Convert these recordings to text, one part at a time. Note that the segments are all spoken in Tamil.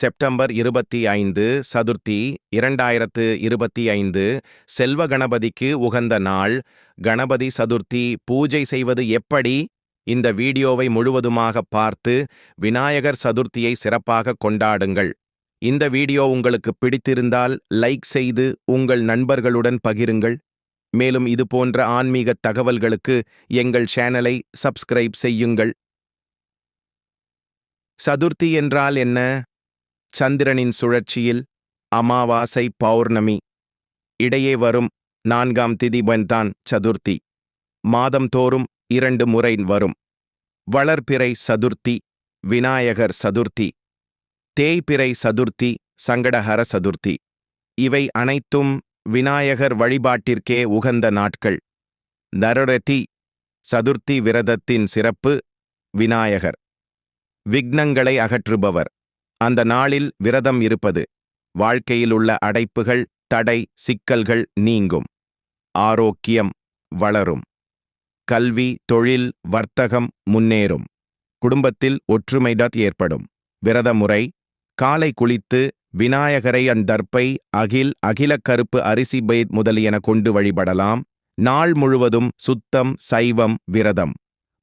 செப்டம்பர் இருபத்தி ஐந்து சதுர்த்தி இரண்டாயிரத்து இருபத்தி ஐந்து செல்வ கணபதிக்கு உகந்த நாள். கணபதி சதுர்த்தி பூஜை செய்வது எப்படி? இந்த வீடியோவை முழுவதுமாக பார்த்து விநாயகர் சதுர்த்தியை சிறப்பாக கொண்டாடுங்கள். இந்த வீடியோ உங்களுக்கு பிடித்திருந்தால் லைக் செய்து உங்கள் நண்பர்களுடன் பகிருங்கள். மேலும் இது போன்ற ஆன்மீக தகவல்களுக்கு எங்கள் சேனலை சப்ஸ்கிரைப் செய்யுங்கள். சதுர்த்தி என்றால் என்ன? சந்திரனின் சுழற்சியில் அமாவாசை பௌர்ணமி. இடையே வரும் நான்காம் திதிபன்தான் சதுர்த்தி. மாதம்தோறும் இரண்டு முறை வரும். வளர்பிறை சதுர்த்தி விநாயகர் சதுர்த்தி தேய்பிறை சதுர்த்தி சங்கடஹர சதுர்த்தி. இவை அனைத்தும் விநாயகர் வழிபாட்டிற்கே உகந்த நாட்கள். நரரதி சதுர்த்தி விரதத்தின் சிறப்பு விநாயகர். விக்னங்களை அகற்றுபவர். அந்த நாளில் விரதம் இருப்பது. வாழ்க்கையில் உள்ள அடைப்புகள் தடை சிக்கல்கள் நீங்கும். ஆரோக்கியம் வளரும். கல்வி தொழில் வர்த்தகம் முன்னேறும். குடும்பத்தில் ஒற்றுமை டாட் ஏற்படும். விரதமுறை காலை குளித்து விநாயகரை அந்தர்ப்பை அகில் அகில கருப்பு அரிசி பயிர் முதலியன கொண்டு வழிபடலாம். நாள் முழுவதும் சுத்தம் சைவம் விரதம்.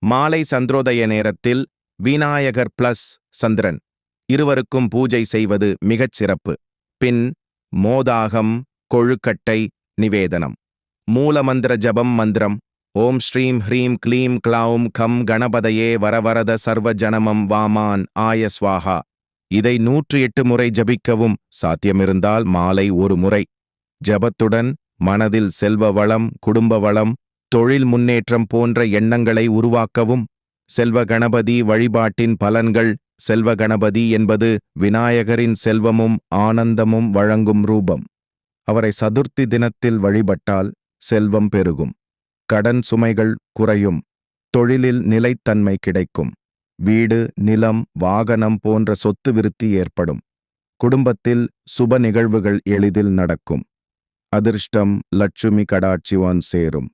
மாலை சந்திரோதய நேரத்தில் விநாயகர் பிளஸ் சந்திரன். இருவருக்கும் பூஜை செய்வது மிகச் சிறப்பு. பின் மோதாகம் கொழுக்கட்டை நிவேதனம். மூலமந்திர ஜபம் மந்திரம். ஓம் ஸ்ரீம் ஹ்ரீம் க்ளீம் க்ளௌம் கம் கணபதையே வரவரத சர்வ ஜனமம் வாமான் ஆயஸ்வாஹா இதை நூற்று எட்டு முறை ஜபிக்கவும் சாத்தியமிருந்தால் மாலை ஒரு முறை. ஜபத்துடன் மனதில் செல்வ வளம் குடும்ப வளம் தொழில் முன்னேற்றம் போன்ற எண்ணங்களை உருவாக்கவும். செல்வ கணபதி வழிபாட்டின் பலன்கள் செல்வ கணபதி என்பது விநாயகரின் செல்வமும் ஆனந்தமும் வழங்கும் ரூபம். அவரை சதுர்த்தி தினத்தில் வழிபட்டால் செல்வம் பெருகும். கடன் சுமைகள் குறையும். தொழிலில் நிலைத்தன்மை கிடைக்கும். வீடு நிலம் வாகனம் போன்ற சொத்து விருத்தி ஏற்படும். குடும்பத்தில் சுப நிகழ்வுகள் எளிதில் நடக்கும். அதிர்ஷ்டம் லட்சுமி கடாட்சிவான் சேரும்.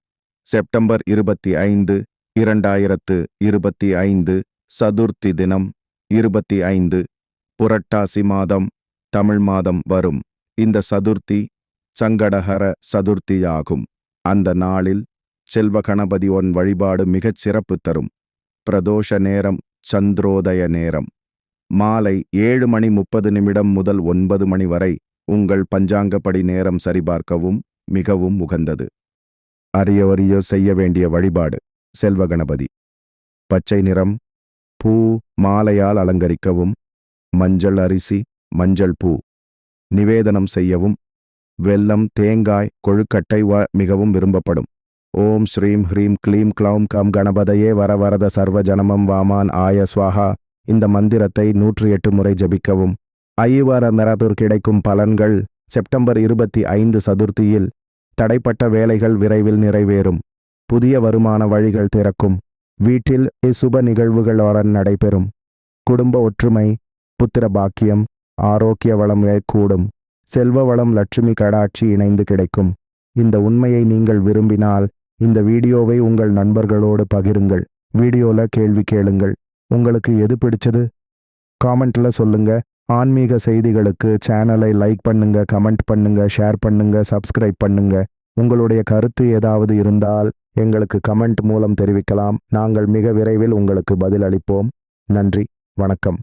செப்டம்பர் இருபத்தி ஐந்து இரண்டாயிரத்து இருபத்தி ஐந்து சதுர்த்தி தினம் இருபத்தி ஐந்து புரட்டாசி மாதம் தமிழ் மாதம் வரும். இந்த சதுர்த்தி சங்கடஹர சதுர்த்தியாகும். அந்த நாளில் செல்வ கணபதி ஒன் வழிபாடு மிகச் சிறப்பு தரும். பிரதோஷ நேரம் சந்திரோதய நேரம். மாலை ஏழு மணி முப்பது நிமிடம் முதல் ஒன்பது மணி வரை உங்கள் பஞ்சாங்கப்படி நேரம் சரிபார்க்கவும் மிகவும் உகந்தது. அரியவரியோ செய்ய வேண்டிய வழிபாடு செல்வ கணபதி. பச்சை நிறம் பூ மாலையால் அலங்கரிக்கவும் மஞ்சள் அரிசி மஞ்சள் பூ நிவேதனம் செய்யவும் வெல்லம் தேங்காய் கொழுக்கட்டை வ மிகவும் விரும்பப்படும். ஓம் ஸ்ரீம் ஹ்ரீம் க்ளீம் க்ளௌம் கம் கணபதையே வரவரத சர்வ ஜனமம் வாமான் ஆய ஸ்வாஹா. இந்த மந்திரத்தை நூற்றி எட்டு முறை ஜபிக்கவும். ஐவர நரதுர் கிடைக்கும் பலன்கள் செப்டம்பர் இருபத்தி ஐந்து சதுர்த்தியில் தடைப்பட்ட வேலைகள் விரைவில் நிறைவேறும். புதிய வருமான வழிகள் திறக்கும். வீட்டில் சுப நிகழ்வுகளுடன் நடைபெறும். குடும்ப ஒற்றுமை புத்திர பாக்கியம் ஆரோக்கிய வளம் கூடும். செல்வ வளம் லட்சுமி கடாட்சி இணைந்து கிடைக்கும். இந்த உண்மையை நீங்கள் விரும்பினால் இந்த வீடியோவை உங்கள் நண்பர்களோடு பகிருங்கள். வீடியோல கேள்வி கேளுங்கள். உங்களுக்கு எது பிடிச்சது? காமெண்ட்ல சொல்லுங்க. ஆன்மீக செய்திகளுக்கு சேனலை லைக் பண்ணுங்க கமெண்ட் பண்ணுங்க ஷேர் பண்ணுங்க சப்ஸ்கிரைப் பண்ணுங்க. உங்களுடைய கருத்து ஏதாவது இருந்தால் எங்களுக்கு கமெண்ட் மூலம் தெரிவிக்கலாம். நாங்கள் மிக விரைவில் உங்களுக்கு பதில் அளிப்போம் நன்றி. வணக்கம்.